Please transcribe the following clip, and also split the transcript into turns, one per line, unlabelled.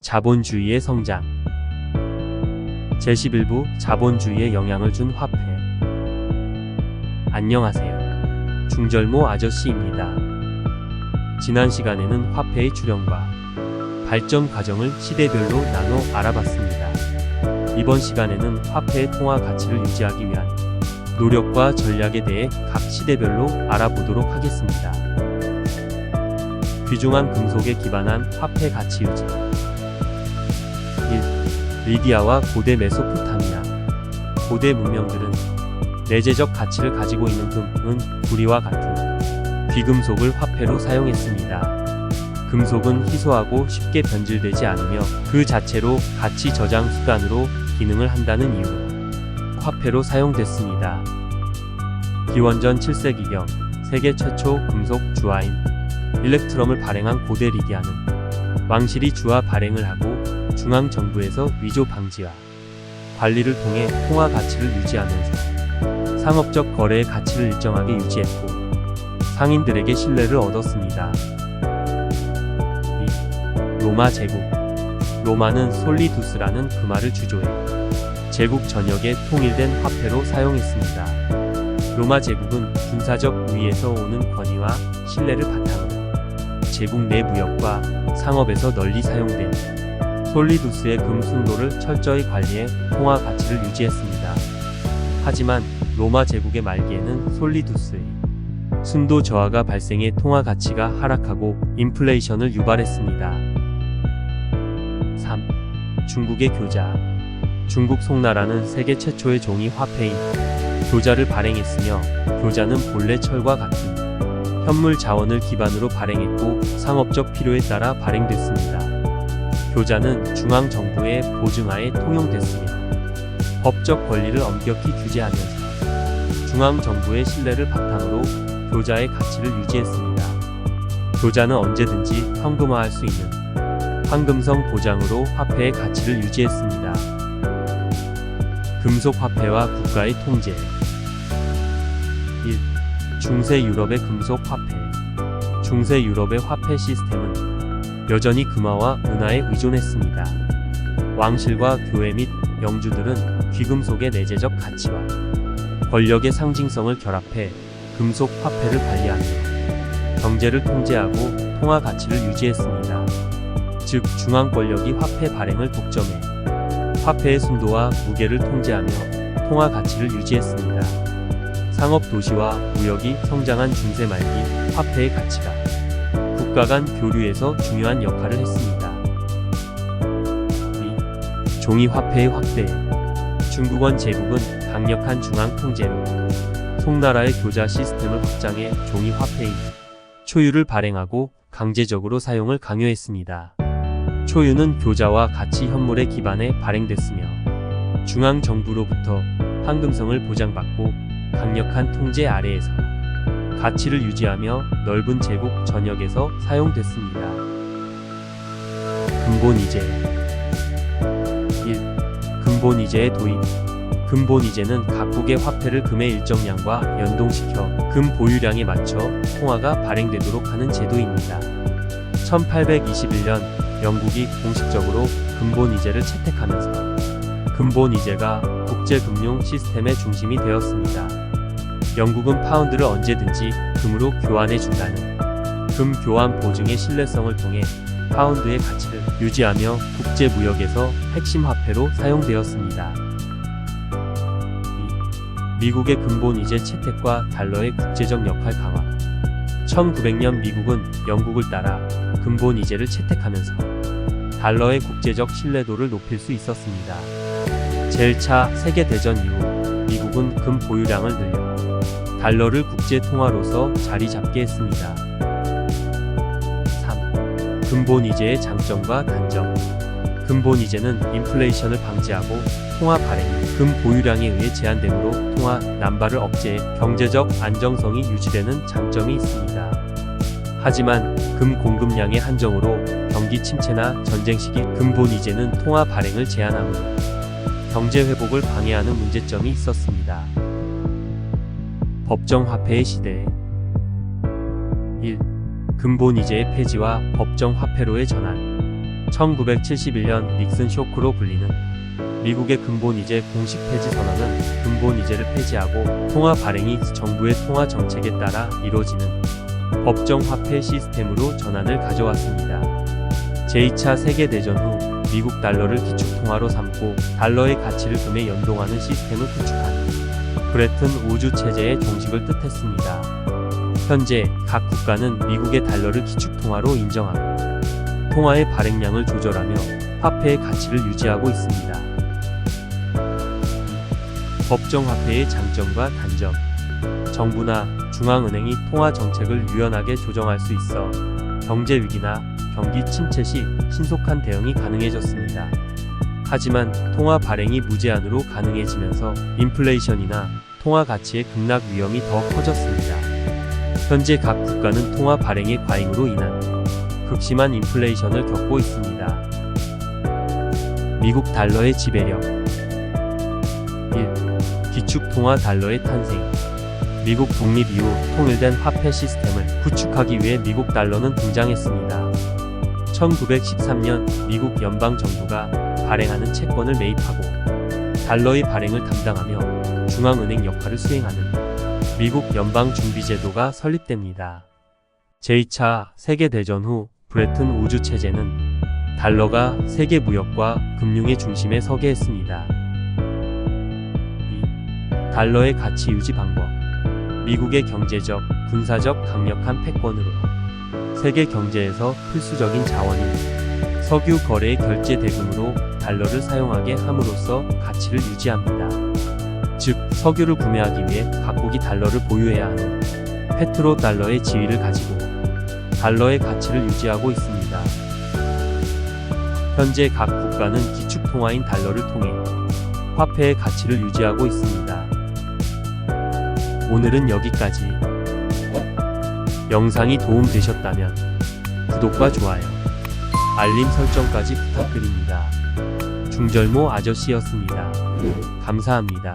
자본주의의 성장 제11부 자본주의에 영향을 준 화폐 안녕하세요. 중절모 아저씨입니다. 지난 시간에는 화폐의 출현과 발전 과정을 시대별로 나눠 알아봤습니다. 이번 시간에는 화폐의 통화 가치를 유지하기 위한 노력과 전략에 대해 각 시대별로 알아보도록 하겠습니다. 귀중한 금속에 기반한 화폐 가치 유지 1. 리디아와 고대 메소포타미아 고대 문명들은 내재적 가치를 가지고 있는 금, 은, 구리와 같은 귀금속을 화폐로 사용했습니다. 금속은 희소하고 쉽게 변질되지 않으며 그 자체로 가치 저장 수단으로 기능을 한다는 이유로 화폐로 사용됐습니다. 기원전 7세기경 세계 최초 금속 주화인 일렉트럼을 발행한 고대 리디아는 왕실이 주화 발행을 하고 중앙 정부에서 위조 방지와 관리를 통해 통화 가치를 유지하면서 상업적 거래의 가치를 일정하게 유지했고 상인들에게 신뢰를 얻었습니다. 2. 로마 제국 로마는 솔리두스라는 그 말을 주조해 제국 전역에 통일된 화폐로 사용했습니다. 로마 제국은 군사적 우위에서 오는 권위와 신뢰를 바탕으로 제국 내 무역과 상업에서 널리 사용된 솔리두스의 금 순도를 철저히 관리해 통화 가치를 유지했습니다. 하지만 로마 제국의 말기에는 솔리두스의 순도 저하가 발생해 통화 가치가 하락하고 인플레이션을 유발했습니다. 3. 중국의 교자 중국 송나라는 세계 최초의 종이 화폐인 교자를 발행했으며 교자는 본래 철과 같은 현물 자원을 기반으로 발행했고 상업적 필요에 따라 발행됐습니다. 교자는 중앙 정부의 보증하에 통용됐으며 법적 권리를 엄격히 규제하면서 중앙 정부의 신뢰를 바탕으로 교자의 가치를 유지했습니다. 교자는 언제든지 현금화할 수 있는 황금성 보장으로 화폐의 가치를 유지했습니다. 금속 화폐와 국가의 통제 1. 중세 유럽의 금속 화폐 중세 유럽의 화폐 시스템은 여전히 금화와 은화에 의존했습니다. 왕실과 교회 및 영주들은 귀금속의 내재적 가치와 권력의 상징성을 결합해 금속 화폐를 관리하며 경제를 통제하고 통화 가치를 유지했습니다. 즉 중앙 권력이 화폐 발행을 독점해 화폐의 순도와 무게를 통제하며 통화 가치를 유지했습니다. 상업 도시와 무역이 성장한 중세 말기 화폐의 가치가 국가 간 교류에서 중요한 역할을 했습니다. 2. 종이 화폐의 확대 중국원 제국은 강력한 중앙 통제로 송나라의 교자 시스템을 확장해 종이 화폐인 초유를 발행하고 강제적으로 사용을 강요했습니다. 초유는 교자와 가치 현물에 기반해 발행됐으며 중앙 정부로부터 황금성을 보장받고 강력한 통제 아래에서 가치를 유지하며 넓은 제국 전역에서 사용됐습니다. 근본 이제 1. 근본 이제의 도입 근본 이제는 각국의 화폐를 금의 일정량과 연동시켜 금 보유량에 맞춰 통화가 발행되도록 하는 제도입니다. 1821년 영국이 공식적으로 근본 이제를 채택하면서 근본이제가 국제금융 시스템의 중심이 되었습니다. 영국은 파운드를 언제든지 금으로 교환해 준다는 금 교환 보증의 신뢰성을 통해 파운드의 가치를 유지하며 국제 무역에서 핵심 화폐로 사용되었습니다. 미- 미국의 근본 이제 채택과 달러의 국제적 역할 강화 1900년 미국은 영국을 따라 근본 이제를 채택하면서 달러의 국제적 신뢰도를 높일 수 있었습니다. 제1차 세계대전 이후 미국은 금 보유량을 늘려 달러를 국제 통화로서 자리 잡게 했습니다. 3. 근본 이제의 장점과 단점. 근본 이제는 인플레이션을 방지하고 통화 발행이 금 보유량에 의해 제한되므로 통화 남발을 억제해 경제적 안정성이 유지되는 장점이 있습니다. 하지만 금 공급량의 한정으로 경기 침체나 전쟁 시기 근본 이제는 통화 발행을 제한하므로 경제 회복을 방해하는 문제점이 있었습니다. 법정 화폐의 시대 1. 근본 이제의 폐지와 법정 화폐로의 전환 1971년 닉슨 쇼크로 불리는 미국의 근본 이제 공식 폐지 선언은 근본 이제를 폐지하고 통화 발행이 정부의 통화 정책에 따라 이루어지는 법정 화폐 시스템으로 전환을 가져왔습니다. 제2차 세계대전 후 미국 달러를 기축통화로 삼고 달러의 가치를 금에 연동하는 시스템을 구축한 브레튼 우주 체제의 종식을 뜻했습니다. 현재 각 국가는 미국의 달러를 기축통화로 인정하고 통화의 발행량을 조절하며 화폐의 가치를 유지하고 있습니다. 법정화폐의 장점과 단점 정부나 중앙은행이 통화 정책을 유연하게 조정할 수 있어 경제 위기나 경기 침체 시 신속한 대응이 가능해졌습니다. 하지만 통화 발행이 무제한으로 가능해지면서 인플레이션이나 통화 가치의 급락 위험이 더 커졌습니다. 현재 각 국가는 통화 발행의 과잉으로 인한 극심한 인플레이션을 겪고 있습니다. 미국 달러의 지배력 1. 기축 통화 달러의 탄생 미국 독립 이후 통일된 화폐 시스템을 구축하기 위해 미국 달러는 등장했습니다. 1913년 미국 연방 정부가 발행하는 채권을 매입하고 달러의 발행을 담당하며 중앙은행 역할을 수행하는 미국 연방준비제도가 설립됩니다. 제2차 세계대전 후 브레튼 우주 체제는 달러가 세계 무역과 금융의 중심에 서게 했습니다. 2. 달러의 가치 유지 방법 미국의 경제적, 군사적 강력한 패권으로 세계 경제에서 필수적인 자원인 석유 거래의 결제 대금으로 달러를 사용하게 함으로써 가치를 유지합니다. 즉, 석유를 구매하기 위해 각국이 달러를 보유해야 하는 페트로 달러의 지위를 가지고 달러의 가치를 유지하고 있습니다. 현재 각 국가는 기축 통화인 달러를 통해 화폐의 가치를 유지하고 있습니다. 오늘은 여기까지. 영상이 도움되셨다면 구독과 좋아요, 알림 설정까지 부탁드립니다. 중절모 아저씨였습니다. 감사합니다.